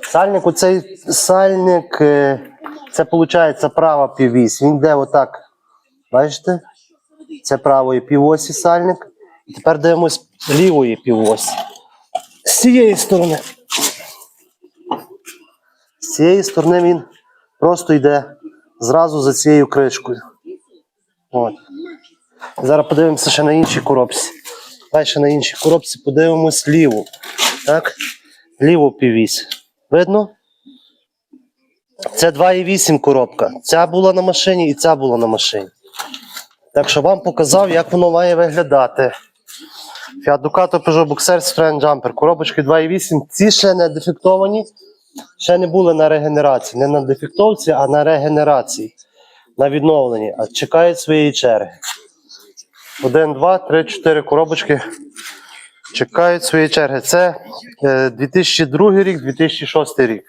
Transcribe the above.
Сальник, оцей сальник, це виходить права піввісь. Він йде отак. Бачите? Це правої півосі сальник. І тепер дивимось лівої півосі. З цієї сторони. З цієї сторони він просто йде зразу за цією кришкою. От. Зараз подивимося ще на іншій коробці. Далі на іншій коробці подивимось ліву. Так? Ліву піввісь. Видно? Це 2,8 коробка. Ця була на машині і ця була на машині. Так що вам показав, як воно має виглядати. Fiat Ducato Peugeot Boxer Citroen Jumper. Коробочки 2,8. Ці ще не дефектовані, ще не були на регенерації. Не на дефектовці, а на регенерації. На відновленні. А чекають своєї черги. Один, два, три, чотири коробочки чекають своєї черги. Це е, 2002 рік, 2006 рік.